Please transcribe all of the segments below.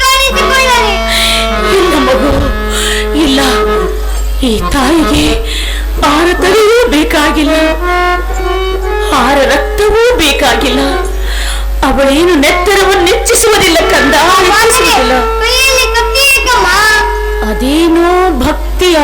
ಕಾಣಿಸಿಕೊಳ್ಳಲಿ. ಇಲ್ಲ ಮಗು ಇಲ್ಲ. ಈ ತಾಯಿಗೆ ಭಾರತವೂ ಬೇಕಾಗಿಲ್ಲ. ಆರ ರಕ್ತವೂ ಬೇಕಾಗಿಲ್ಲ. ಅವಳೇನು ನೆತ್ತರವನ್ನು ನೆಚ್ಚಿಸುವುದಿಲ್ಲ ಕಂದ. ಅದೇನೋ ಭಕ್ತಿಯ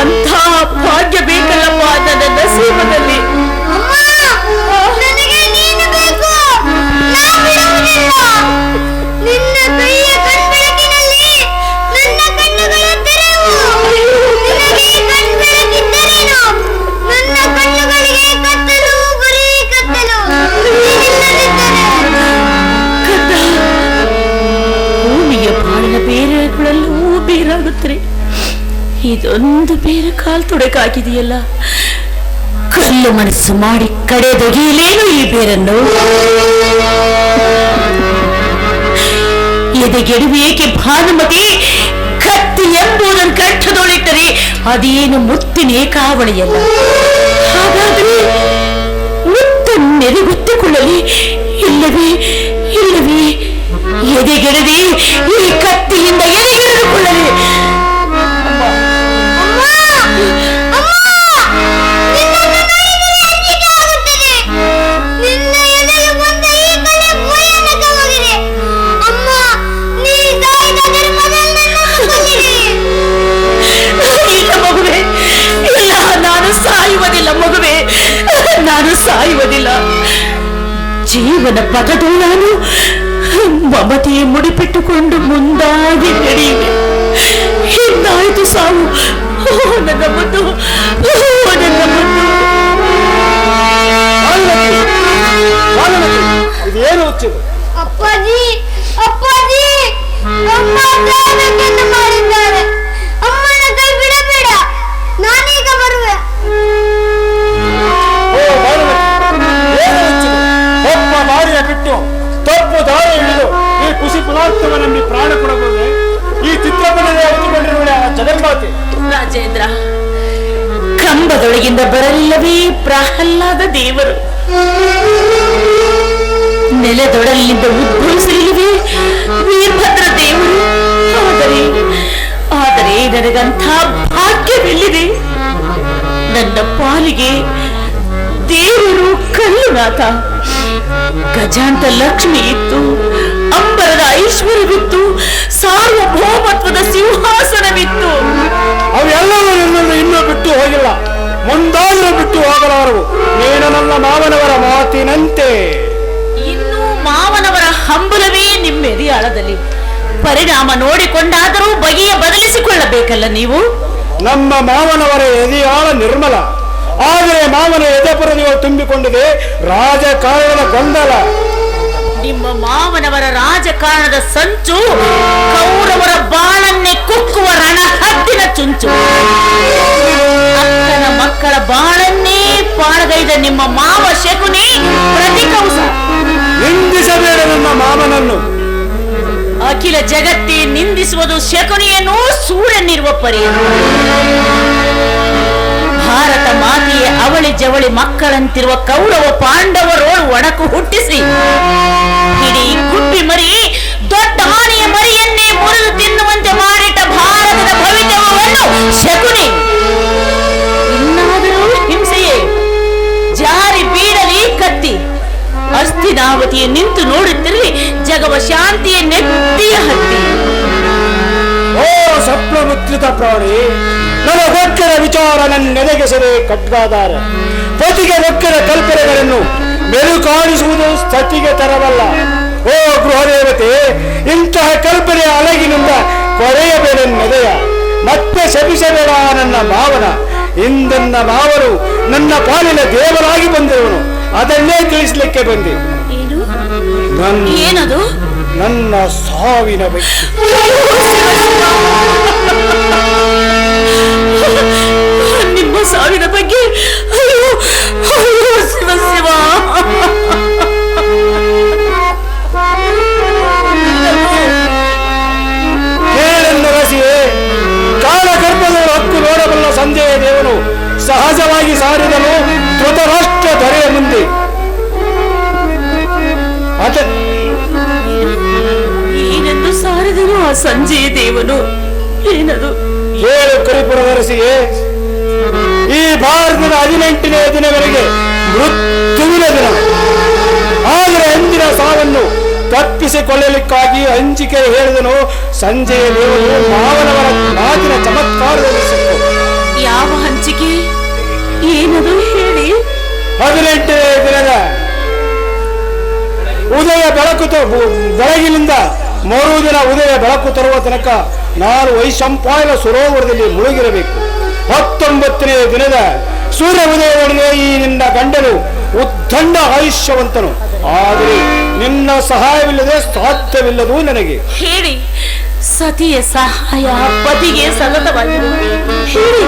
ಅಂಥ ಭಾಗ್ಯ ಬೇಕಲ್ಲಪ್ಪ ನನ್ನ ನಸೀಬದಲ್ಲಿ. ನಿನ್ನ ಕೈಯ ಇದೊಂದು ಬೇರೆ ಕಾಲ್ ತೊಡಕಾಗಿದೆಯಲ್ಲ ಕಲ್ಲು ಮನಸ್ಸು ಮಾಡಿ ಕಡೆದೊಗೆಯಲೇನು ಈ ಬೇರನ್ನು ಎದೆಗೆಡುವೇಕೆ ಭಾನುಮತಿ ಕತ್ತಿ ಎಂಬುದನ್ನು ಕಂಠದೊಳಿಟ್ಟರೆ ಅದೇನು ಮುತ್ತಿನ ಏಕಾವಳಿಯಲ್ಲ ಹಾಗಾದರೆ ಮುತ್ತನ್ನೆದೆಗುತ್ತಿಕೊಳ್ಳಲಿ ಇಲ್ಲವೇ ಇಲ್ಲವೇ ಎದೆಗೆಡದೆ ಈ ಕತ್ತಿಯಿಂದ ಎದೆಗೆಡೆದುಕೊಳ್ಳಲಿ ಸಾಯುವುದಿಲ್ಲ ಜೀವನ ಪದದು ನಾನು ಮಮತೆ ಮುಡಿಪಿಟ್ಟುಕೊಂಡು ಮುಂದಾಗಿ ನಡೆಯುವೆ ಹಿಂದಾಯ್ತು ಸಾವು ಓ ನನ್ನ ಮುದ್ದು ಓ ನನ್ನ ಮುದ್ದು ಇದೇನು ಹುಚ್ಚಿದು ಅಪ್ಪಾಜಿ ಅಪ್ಪಾಜಿ ಅಮ್ಮ ಪುನಾತ್ಮ ನಂಬಿ ಪ್ರಾಣ ಕೊಡಬಹುದೇ ಈ ಚಿತ್ರಪಟದ ಎತ್ತುಕೊಂಡಿರುವ ಆ ಜಗನ್ಮಾತೆ ರಾಜೇಂದ್ರ, ಕಂಬದೊಳಗಿಂದ ಬರಲಿಲ್ಲವೇ ಪ್ರಹ್ಲಾದ ದೇವರು. ನೆಲದೊಡಲಿನಿಂದ ಉದ್ಭವಿಸಲಿವೆ ವೀರಭದ್ರ ದೇವರು. ಆದರೆ ಆದರೆ ನನಗಂಥ ಭಾಗ್ಯವಿಲ್ಲಿದೆ. ನನ್ನ ಪಾಲಿಗೆ ದೇವರು ಕಲ್ಲುನಾಥ. ಗಜಾಂತ ಲಕ್ಷ್ಮಿ ಇತ್ತು. ಅಂಬರದ ಐಶ್ವರ್ಯವಿತ್ತು ಸಾರ್ವಭೌಮತ್ವದ ಸಿಂಹಾಸನವಿತ್ತು. ಅವೆಲ್ಲವೂ ನಿನ್ನನ್ನು ಇನ್ನೂ ಬಿಟ್ಟು ಹೋಗಿಲ್ಲ. ಮುಂದಾದರೂ ಬಿಟ್ಟು ಹೋಗಲಾರವು. ನೀನು ನನ್ನ ಮಾವನವರ ಮಾತಿನಂತೆ. ಇನ್ನು ಮಾವನವರ ಹಂಬಲವೇ ನಿಮ್ಮೆದೆಯಾಳದಲ್ಲಿ ಪರಿಣಾಮ ನೋಡಿಕೊಂಡಾದರೂ ಬಗೆಯ ಬದಲಿಸಿಕೊಳ್ಳಬೇಕಲ್ಲ ನೀವು? ನಮ್ಮ ಮಾವನವರ ಎದೆಯಾಳ ನಿರ್ಮಲ. ಆದರೆ ಮಾವನ ಎದೆಪುರದಿಗಳು ತುಂಬಿಕೊಂಡಿದೆ. ರಾಜಕಾರಣದ ಗೊಂದಲ. ನಿಮ್ಮ ಮಾವನವರ ರಾಜಕಾರಣದ ಸಂಚು ಕೌರವರ ಬಾಳನ್ನೇ ಕುಕ್ಕುವ ರಣ ಹದ್ದಿನ ಚುಂಚು. ಅಕ್ಕನ ಮಕ್ಕಳ ಬಾಳನ್ನೇ ಪಾಳಗೈದ ನಿಮ್ಮ ಮಾವ ಶಕುನಿ ನಿಂದಿಸಬೇಡ ನಿಮ್ಮ ಮಾವನನ್ನು. ಅಖಿಲ ಜಗತ್ತೇ ನಿಂದಿಸುವುದು ಶಕುನಿಯನ್ನು ಸೂರ್ಯನಿರುವ ಪರಿಯನ್ನು ಭಾರತ ಮಾತೆಯೇ, ಅವಳಿ ಜವಳಿ ಮಕ್ಕಳಂತಿರುವ ಕೌರವ ಪಾಂಡವರೋಳು ಒಡಕು ಹುಟ್ಟಿಸಿ. ಇಡೀ ಗುಬ್ಬಿ ಮರಿ, ದೊಡ್ಡ ಆನೆಯ ಮರಿಯನ್ನೇ ಮುರಿದು ತಿನ್ನುವಂತೆ ಮಾಡಿಟ್ಟ ಭಾರತದ ಭವಿತವನ್ನು ಶಕುನಿ. ಇನ್ನಾದರೂ ಹಿಂಸೆಯೇ, ಜಾರಿ ಬೀಳಲಿ ಕತ್ತಿ. ಅಸ್ಥಿನಾವತಿಯ ನಿಂತು ನೋಡುತ್ತಿರಲಿ, ಜಗವ ಶಾಂತಿಯ ನೆತ್ತಿಯ ಹತ್ತಿ. ಓ ಸಪ್ಲಮುತ್ರಿತ ಪ್ರಾಣಿ. ವಿಚಾರ ನನ್ನೆದೆಗೆಸರೆ ಕಟ್ಟಾದಾರೆ ಪತಿಗೆ ಗೊಕ್ಕಿನ ಕಲ್ಪನೆಗಳನ್ನು ಮೆಲುಕಾಣಿಸುವುದು ಕಾಣಿಸುವುದು ಸ್ಥತಿಗೆ ತರವಲ್ಲ. ಓ ಗೃಹದೇವತೆ ಇಂತಹ ಕಲ್ಪನೆಯ ಅಲಗಿನಿಂದ ಕೊರೆಯಬೇಡ ನೆಲೆಯ ಮತ್ತೆ ಶಪಿಸಬೇಡ ನನ್ನ ಭಾವನ. ಇಂದನ್ನ ಭಾವರು ನನ್ನ ಪಾಲಿನ ದೇವರಾಗಿ ಬಂದಿರುವನು. ಅದನ್ನೇ ತಿಳಿಸಲಿಕ್ಕೆ ಬಂದೆ. ಏನು? ನನ್ನ ಏನದು? ನನ್ನ ಸಾವಿನ ಬಗ್ಗೆ ಸಾವಿನ ಬಗ್ಗೆ ಅಯ್ಯೋ ಅಯ್ಯೋ ಶಿವ ಶಿವ ಕೇಳೆಂದು ರಸಿಯೇ ಕಾಲಗರ್ಭದ ಹಕ್ಕು ನೋಡಬಲ್ಲ ಸಂಜೆಯ ದೇವನು ಸಹಜವಾಗಿ ಸಾರಿದನು ಧೃತರಾಷ್ಟ್ರ ದೊರೆಯ ಮುಂದೆ ಅತ ಏನೆಂದು ಸಾರಿದನು ಆ ಸಂಜೆಯ ದೇವನು ಏನದು ಏಳು ಕರಿಪುರದ ರಸಿಯೇ ಈ ಭಾರತದ ಹದಿನೆಂಟನೇ ದಿನಗಳಿಗೆ ಮೃತ್ಯುವಿನ ದಿನ. ಆದರೆ ಅಂದಿನ ಸಾವನ್ನು ತಪ್ಪಿಸಿಕೊಳ್ಳಲಿಕ್ಕಾಗಿ ಹಂಚಿಕೆ ಹೇಳಿದನು ಸಂಜೆಯ ದೇವರು ಮಾವನವರ ಮಾತಿನ ಚಮತ್ಕಾರದಲ್ಲಿ ಸಿಕ್ಕು. ಯಾವ ಹಂಚಿಕೆ? ಏನದು ಹೇಳಿ? ಹದಿನೆಂಟನೇ ದಿನದ ಉದಯ ಬೆಳಕು ಬೆಳಗಿನಿಂದ ಬೆಳಗಿನಿಂದ ಮರುದಿನ ಉದಯ ಬೆಳಕು ತರುವ ತನಕ ನಾನು ವೈಶಂಪಾಯನ ಸರೋವರದಲ್ಲಿ ಮುಳುಗಿರಬೇಕು. ಹತ್ತೊಂಬತ್ತನೇ ದಿನದ ಸೂರ್ಯ ಉದಯದೊಡನೆ ಈ ನಿನ್ನ ಗಂಡನು ಉದ್ದಂಡ ಆಯುಷ್ಯವಂತನು. ಆದರೆ ನಿನ್ನ ಸಹಾಯವಿಲ್ಲದೆ ಸಾಧ್ಯವಿಲ್ಲದು ನನಗೆ. ಹೇಳಿ ಸತಿಯ ಸಹಾಯ ಪತಿಗೆ ಸತತವಾಗಿದೆ ಹೇಳಿ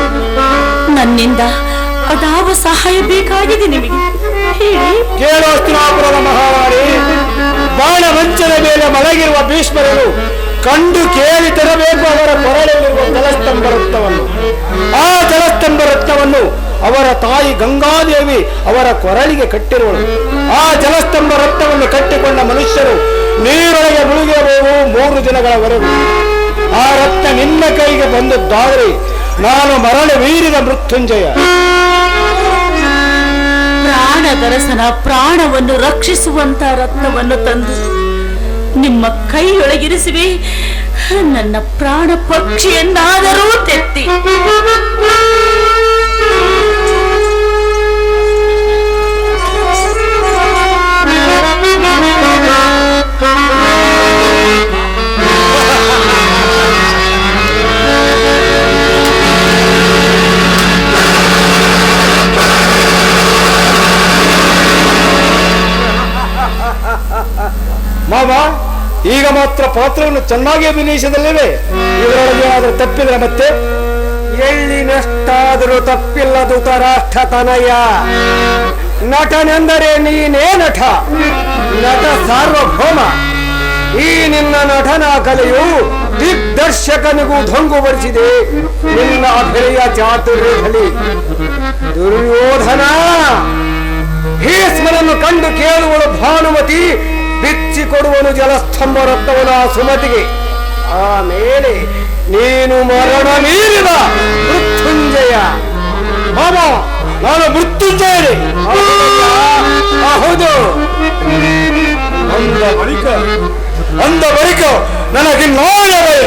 ನನ್ನಿಂದ ಅದಾವ ಸಹಾಯ ಬೇಕಾಗಿದೆ ನಿಮಗೆ. ಹೇಳಿ. ಕೇಳೋಸ್ತಿನಾಪುರದ ಮಹಾರಾಣಿ ಬಾಣ ಮಂಚದ ಮೇಲೆ ಮಲಗಿರುವ ಭೀಷ್ಮರನು ಕಂಡು ಕೇಳಿ ತರಬೇಕು ಅವರ ಕೊರಳಲ್ಲಿರುವ ರತ್ನವನ್ನು ಆ ಜಲಸ್ತಂಭ ರತ್ನವನ್ನು ಅವರ ತಾಯಿ ಗಂಗಾದೇವಿ ಅವರ ಕೊರಳಿಗೆ ಕಟ್ಟಿರುವಳು. ಆ ಜಲಸ್ತಂಭ ರತ್ನವನ್ನು ಕಟ್ಟಿಕೊಂಡ ಮನುಷ್ಯರು ನೀರೊಳಗೆ ಮುಳುಗಿರಬಹುದು ಮೂರು ದಿನಗಳವರೆಗೂ ಆ ರತ್ನ ನಿನ್ನ ಕೈಗೆ ಬಂದದ್ದಾದರೆ ನಾನು ಮರಳು ವೀರಿದ ಮೃತ್ಯುಂಜಯ. ಪ್ರಾಣದರಸನ ಪ್ರಾಣವನ್ನು ರಕ್ಷಿಸುವಂತ ರತ್ನವನ್ನು ತಂದು ನಿಮ್ಮ ಕೈಯೊಳಗಿರಿಸುವೆ. ನನ್ನ ಪ್ರಾಣ ಪಕ್ಷಿಯನ್ನಾದರೂ ತೆತ್ತಿ. ಮಾಮ ಈಗ ಮಾತ್ರ ಪಾತ್ರವನ್ನು ಚೆನ್ನಾಗಿ ಅಭಿನಯಿಸದಲ್ಲವೇ. ಇದರೊಳಗೆ ಆದರೂ ತಪ್ಪಿದ್ರೆ ಮತ್ತೆ? ಎಳ್ಳಿನಷ್ಟಾದರೂ ತಪ್ಪಿಲ್ಲ ಧೃತರಾಷ್ಟ್ರ ತನಯ. ನಟನೆಂದರೆ ನೀನೇ ನಟ. ನಟ ಸಾರ್ವಭೌಮ. ಈ ನಿನ್ನ ನಟನ ಕಲೆಯು ದಿಗ್ದರ್ಶಕನಿಗೂ ಧಂಗು ಬರಿಸಿದೆ ನಿನ್ನ ಅಭಿನಯ ಚಾತುರ್ಯದಲ್ಲಿ ದುರ್ಯೋಧನ. ಭೀಷ್ಮನನ್ನು ಕಂಡು ಕೇಳುವಳು ಭಾನುಮತಿ ಬಿಚ್ಚಿ ಕೊಡುವನು ಜಲಸ್ತಂಭ ರತ್ನವನ ಸುಮತಿಗೆ. ಆಮೇಲೆ ನೀನು ಮರಣ ಮೀರಿದ ಮೃತ್ಯುಂಜಯ. ಮಾಮ ನಾನು ಮೃತ್ಯುಂಜಯನೇ. ಹೌದಯ್ಯ, ಹೌದು. ಅಂದ ಬಳಿಕ ಅಂದ ಬಳಿಕ ನನಗಿನ್ನಾಳ ಭಯ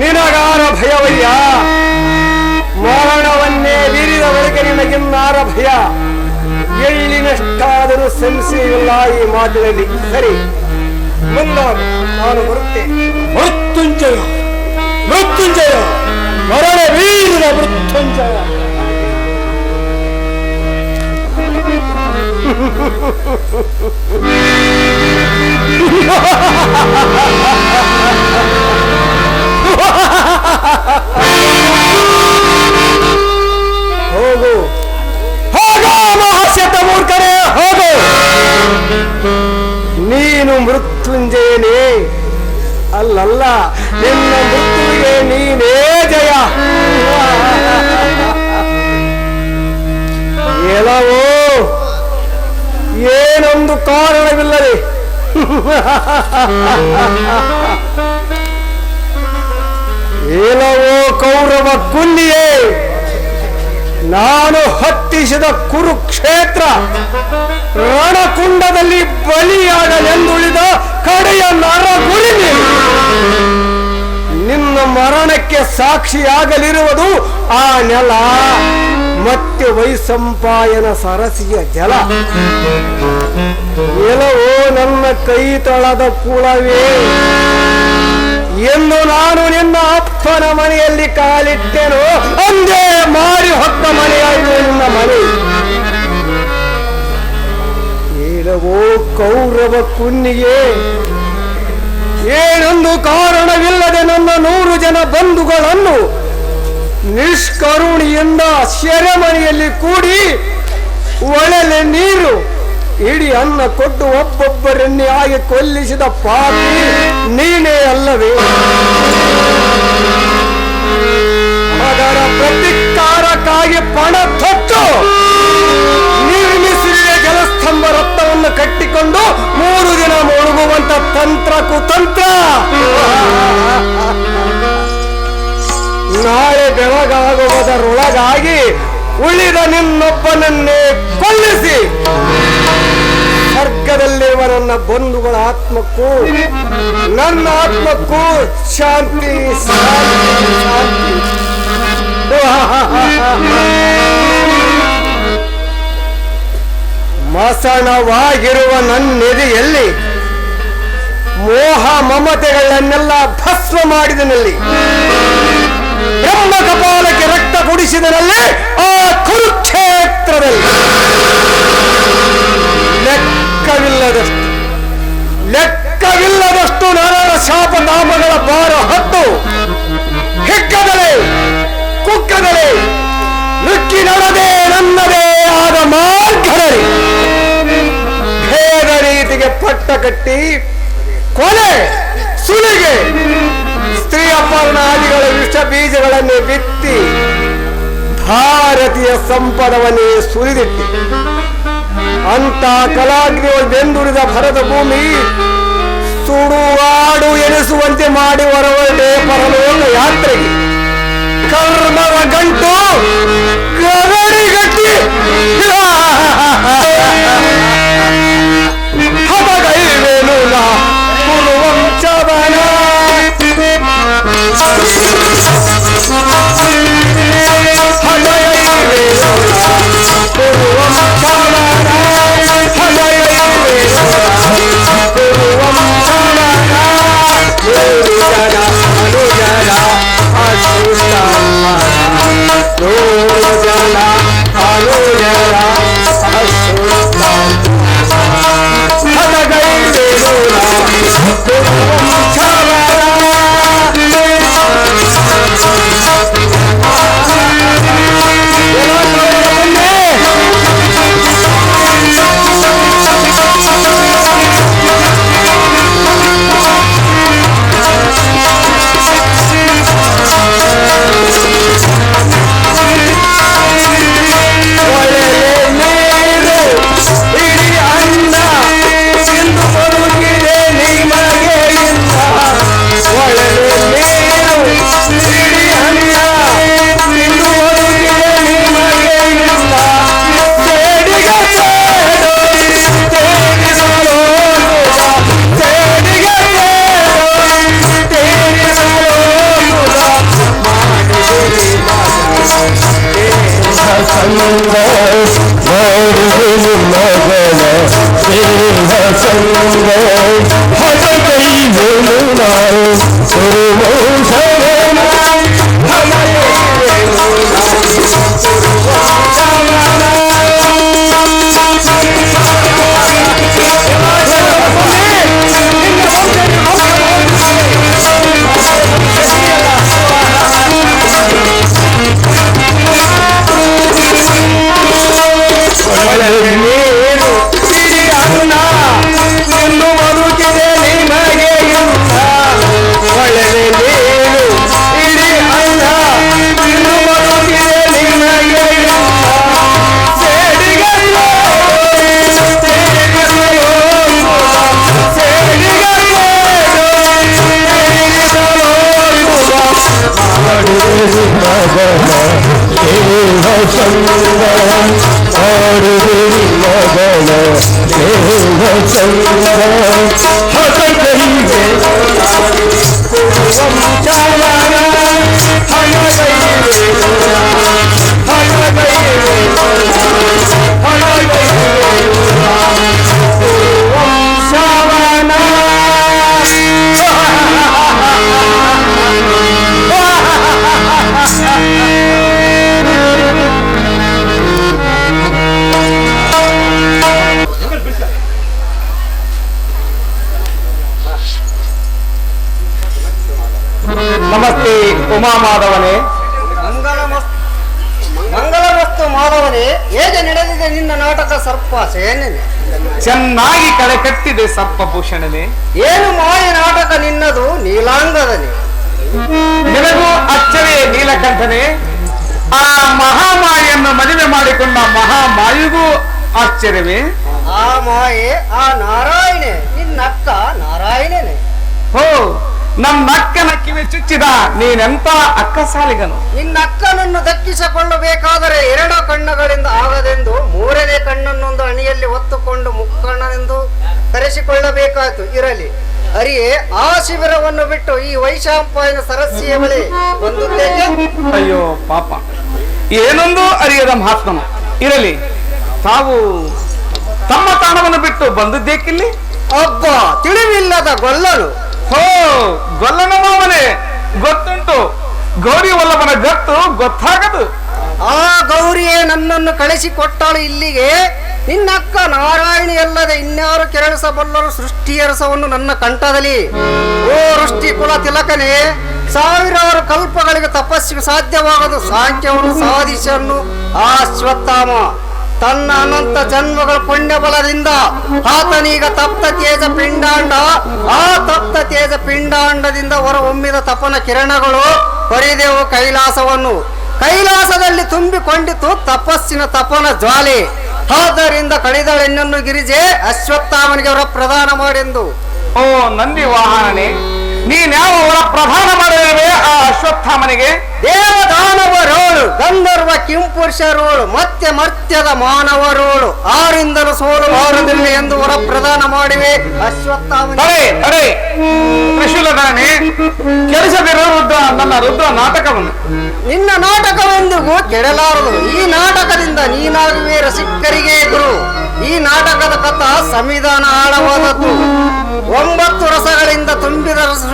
ನಿನಗಾರ ಭಯವಯ್ಯ. ಮರಣವನ್ನೇ ಬೀರಿದವರೆಗೆ ನಿನಗಿನ್ನಾರ ಭಯ. ಎಳ್ಳಿನಷ್ಟಾದರೂ ಸಂಶಯವಿಲ್ಲ ಈ ಮಾತಿನಲ್ಲಿ ಸರಿ ಮುಂದಾಗು ನಾನು ಬರುತ್ತೇನೆ ಮೃತ್ಯುಂಜಯ ಮೃತ್ಯುಂಜಯ ಮರಣ ವೀರಿದ ಮೃತ್ಯುಂಜಯ ಹೋಗು ನೀನು ಮೃತ್ಯುಂಜಯನೇ ಅಲ್ಲಲ್ಲ ನಿನ್ನ ಮೃತ್ಯುವಿಗೆ ನೀನೇ ಜಯ. ಎಲವೋ ಏನೊಂದು ಕಾರಣವಿಲ್ಲದೆ. ಏಲವೋ ಕೌರವ ಕುಲ್ಲಿಯೇ ನಾನು ಹತ್ತಿಸಿದ ಕುರುಕ್ಷೇತ್ರ ರಣಕುಂಡದಲ್ಲಿ ಬಲಿಯಾಗಲೆಂದುಳಿದ ಕಡೆಯ ನರಗುರಿ ನೀನು. ನಿನ್ನ ಮರಣಕ್ಕೆ ಸಾಕ್ಷಿಯಾಗಲಿರುವುದು ಆ ನೆಲ, ಮತ್ತೆ ವೈಸಂಪಾಯನ ಸರಸಿಯ ಜಲ ಎಲವೋ ನನ್ನ ಕೈ ತಳದ ಕುಳವೇ ಎಂದು ನಾನು ನಿನ್ನ ಅಪ್ಪನ ಮನೆಯಲ್ಲಿ ಕಾಲಿಟ್ಟೆನು, ಅಂದೇ ಮಾರಿ ಹೊತ್ತ ಮನೆಯಾಯಿತು ನಿನ್ನ ಮನೆ. ಏಳವೋ ಕೌರವ ಕುನ್ನಿಗೆ ಏನೊಂದು ಕಾರಣವಿಲ್ಲದೆ ನನ್ನ ನೂರು ಜನ ಬಂಧುಗಳನ್ನು ನಿಷ್ಕರುಣಿಯಿಂದ ಸೆರೆಮನೆಯಲ್ಲಿ ಕೂಡಿ ಒಳಲೆ ನೀರು ಇಡೀ ಅನ್ನ ಕೊಟ್ಟು ಒಬ್ಬೊಬ್ಬರನ್ನೇ ಆಗಿ ಕೊಲ್ಲಿಸಿದ ಪಾಪಿ ನೀನೇ ಅಲ್ಲವೇ? ಅದರ ಪ್ರತಿಕಾರಕ್ಕಾಗಿ ಪಣ ತೊಟ್ಟು ನಿರ್ಮಿಸಿದ ಜಲಸ್ತಂಭ ರಕ್ತವನ್ನು ಕಟ್ಟಿಕೊಂಡು ಮೂರು ದಿನ ಮುಳುಗುವಂತ ತಂತ್ರ ಕುತಂತ್ರ. ನಾಳೆ ಬೆಳಗಾಗುವುದರೊಳಗಾಗಿ ಉಳಿದ ನಿನ್ನೊಬ್ಬನನ್ನೇ ನನ್ನ ಬಂಧುಗಳ ಆತ್ಮಕ್ಕೂ, ನನ್ನ ಆತ್ಮಕ್ಕೂ ಶಾಂತಿ ಶಾಂತಿ ಮಸಣವಾಗಿರುವ ನನ್ನೆದೆಯಲ್ಲಿ ಮೋಹ ಮಮತೆಗಳನ್ನೆಲ್ಲ ಭಸ್ಮ ಮಾಡಿದನಲ್ಲಿ ಬ್ರಹ್ಮ ಕಪಾಲಕ್ಕೆ ರಕ್ತ ಕುಡಿಸಿದನಲ್ಲಿ ಆ ಕುರುಕ್ಷೇತ್ರದಲ್ಲಿ. ಲೆಕ್ಕವಿಲ್ಲದಷ್ಟು ಶಾಪ ಶಾಪನಾಮಗಳ ಭಾರ ಹತ್ತು ಹಿಕ್ಕದಲೆ ಕುಕ್ಕದಲೆ ನುಕ್ಕಿ ನಡದೆ ನನ್ನದೇ ಆದ ಮಾರ್ಗದಲ್ಲಿ ಭೇದ ರೀತಿಗೆ ಪಟ್ಟ ಕಟ್ಟಿ ಕೊಲೆ, ಸುಲಿಗೆ, ಸ್ತ್ರೀ ಅಪರ್ಣಾದಿಗಳ ವಿಷ ಬೀಜಗಳನ್ನು ಬಿತ್ತಿ ಭಾರತೀಯ ಸಂಪದವನ್ನೇ ಸುರಿದಿಟ್ಟು. ಅಂತ ಕಲಾಗ್ನಿಗಳು ಬೆಂದುರಿದ ಭರದ ಭೂಮಿ ಸುಡುವಾಡು ಎನಿಸುವಂತೆ ಮಾಡಿ ನೂರು 我忘 ಉಮಾ ಮಾಧವನೇ ಮಂಗಳಮಸ್ತು ಮಾಧವನೇ ಹೇಗೆ ನಡೆದಿದೆ ನಿನ್ನ ನಾಟಕ ಸರ್ಪ ಸೇನೆ? ಚೆನ್ನಾಗಿ ಕಳೆ ಕಟ್ಟಿದೆ ಸರ್ಪ ಭೂಷಣನೆ. ಏನು ಮಾಯ ನಾಟಕ ನಿನ್ನದು ನೀಲಾಂಗದನೆ? ನಿನಗೂ ಅಚ್ಚರಿ ನೀಲಕಂಠನೆ. ಆ ಮಹಾಮಾಯಿಯನ್ನು ಮದುವೆ ಮಾಡಿಕೊಂಡ ಮಹಾಮಾಯಿಗೂ ಆಶ್ಚರ್ಯವೇ? ಆ ಮಾಯೆ ಆ ನಾರಾಯಣೆ ನಿನ್ನಕ್ಕ ನಾರಾಯಣನೇ. ಹೋ ನಮ್ಮ ಅಕ್ಕನ ಕಿವಿ ಚುಚ್ಚಿದ ನೀನೆಂತ ಅಕ್ಕ ಸಾಲಿಗನು ನಿನ್ನ ಅಕ್ಕನನ್ನು ದಕ್ಕಿಸಿಕೊಳ್ಳಬೇಕಾದರೆ ಎರಡು ಕಣ್ಣುಗಳಿಂದ ಆಗದೆಂದು ಮೂರನೇ ಕಣ್ಣನ್ನೊಂದು ಅಣಿಯಲ್ಲಿ ಹೊತ್ತುಕೊಂಡು ಮುಕ್ಕಣ್ಣನೆಂದು ಕರೆಸಿಕೊಳ್ಳಬೇಕಾಯಿತು. ಇರಲಿ. ಅರಿಯೇ ಆ ಶಿಬಿರವನ್ನು ಬಿಟ್ಟು ಈ ವೈಶಾಂಪಾಯನ ಸರಸ್ಸಿಯ ಬಳಿ ಅಯ್ಯೋ ಪಾಪ. ಏನೊಂದು ಅರಿಯದ ಮಹಾತ್ಮನು? ಇರಲಿ. ತಾವು ತಮ್ಮ ತಾಣವನ್ನು ಬಿಟ್ಟು ಬಂದದ್ದೇಕಿಲ್ಲಿ? ಒಬ್ಬ ತಿಳಿವಿಲ್ಲದ ಗೊಲ್ಲನು ಹೋ, ಗೊಲ್ಲನ ಮಾಮನೆ ಗೊತ್ತುಂಟು. ಗೌರಿ ವಲ್ಲಭನ ಗತ್ತು ಗೊತ್ತಾಗದು. ಆ ಗೌರಿಯೇ ನನ್ನನ್ನು ಕಳಿಸಿಕೊಟ್ಟಳು ಇಲ್ಲಿಗೆ. ನಿನ್ನಕ್ಕ ನಾರಾಯಣಿ ಅಲ್ಲದೆ ಇನ್ಯಾರು ಕೆರಳಿಸಬಲ್ಲರು ಸೃಷ್ಟಿಯರಸವನ್ನು ನನ್ನ ಕಂಠದಲ್ಲಿ? ಓ ವೃಷ್ಟಿ ಕುಲ ತಿಲಕನೇ, ಸಾವಿರಾರು ಕಲ್ಪಗಳಿಗೆ ತಪಸ್ಸಿಗೆ ಸಾಧ್ಯವಾಗದು ಸಾಂಖ್ಯವನ್ನು ಸಾಧಿಸನ್ನು ಆ ತನ್ನ ಅನಂತ ಜನ್ಮಗಳ ಪುಣ್ಯಬಲದಿಂದ ಆತನೀಗ ತಪ್ತ ತೇಜ ಪಿಂಡಾಂಡ, ಆ ತಪ್ತ ತೇಜ ಪಿಂಡಾಂಡದಿಂದ ಹೊರಹೊಮ್ಮಿದ ತಪನ ಕಿರಣಗಳು ಹೊರಿದೆವು ಕೈಲಾಸವನ್ನು. ಕೈಲಾಸದಲ್ಲಿ ತುಂಬಿಕೊಂಡಿತು ತಪಸ್ಸಿನ ತಪನ ಜ್ವಾಲೆ. ಆದ್ದರಿಂದ ಕಳೆದಳೆನ್ನನ್ನು ಗಿರಿಜೆ ಅಶ್ವತ್ಥಾಮನಿಗೆ ಅವರ ಪ್ರದಾನ ಮಾಡೆಂದು ಓ ನಂದಿ ವಾಹನನೇ ನೀನ್ಯಾವ ಅವರ ಪ್ರಧಾನ ಮಾಡಿರುವೆ ಆ ಅಶ್ವತ್ಥಾಮನಿಗೆ? ದೇವದಾನವರೋಳು ಗಂಧರ್ವ ಕಿಂಪುರುಷರೋಳು ಮತ್ತೆ ಮರ್ತ್ಯದ ಮಾನವರೋಳು ಆರಿಂದಲೂ ಸೋಲು ಬಾರದಿಲ್ಲ ಎಂದು ವರ ಪ್ರದಾನ ಮಾಡಿವೆ ಕೆಡಿಸದಿರೋ ರುದ್ರ ನನ್ನ ರುದ್ರ ನಾಟಕವನ್ನು. ನಿನ್ನ ನಾಟಕವೆಂದಿಗೂ ಕೆಡಲಾರದು. ಈ ನಾಟಕದಿಂದ ನೀನಾಗುವೆ ರಸಿಕರಿಗೆ ಗುರು. ಈ ನಾಟಕದ ಕಥ ಸಂವಿಧಾನ ಆಳವಾದದ್ದು. ಒಂಬತ್ತು ರಸಗಳಿಂದ ತುಂಬಿದ ರಸ